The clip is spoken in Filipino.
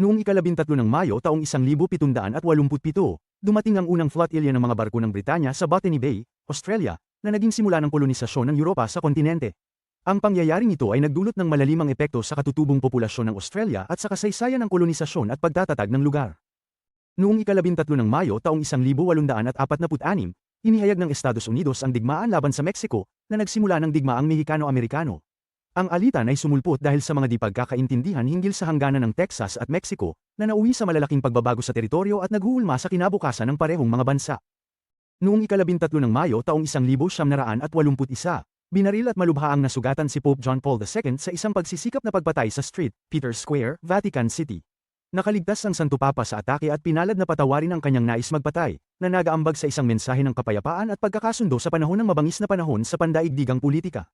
Noong ikalabintatlo ng Mayo taong 1787, dumating ang unang flotilla ng mga barko ng Britanya sa Botany Bay, Australia, na naging simula ng kolonisasyon ng Europa sa kontinente. Ang pangyayaring ito ay nagdulot ng malalimang epekto sa katutubong populasyon ng Australia at sa kasaysayan ng kolonisasyon at pagtatatag ng lugar. Noong ikalabintatlo ng Mayo taong 1846, inihayag ng Estados Unidos ang digmaan laban sa Mexico, na nagsimula ng digmaang Mexicano-Amerikano. Ang alitan ay sumulpot dahil sa mga di pagkakaintindihan hinggil sa hangganan ng Texas at Mexico, na nauwi sa malalaking pagbabago sa teritoryo at naghuulma sa kinabukasan ng parehong mga bansa. Noong ikalabintatlo ng Mayo taong 1981, binaril at malubha ang nasugatan si Pope John Paul II sa isang pagsisikap na pagpatay sa Street, Peter Square, Vatican City. Nakaligtas ang Santo Papa sa atake at pinalad na patawarin ang kanyang nais magpatay, na nagaambag sa isang mensahe ng kapayapaan at pagkakasundo sa panahon ng mabangis na panahon sa pandaigdigang politika.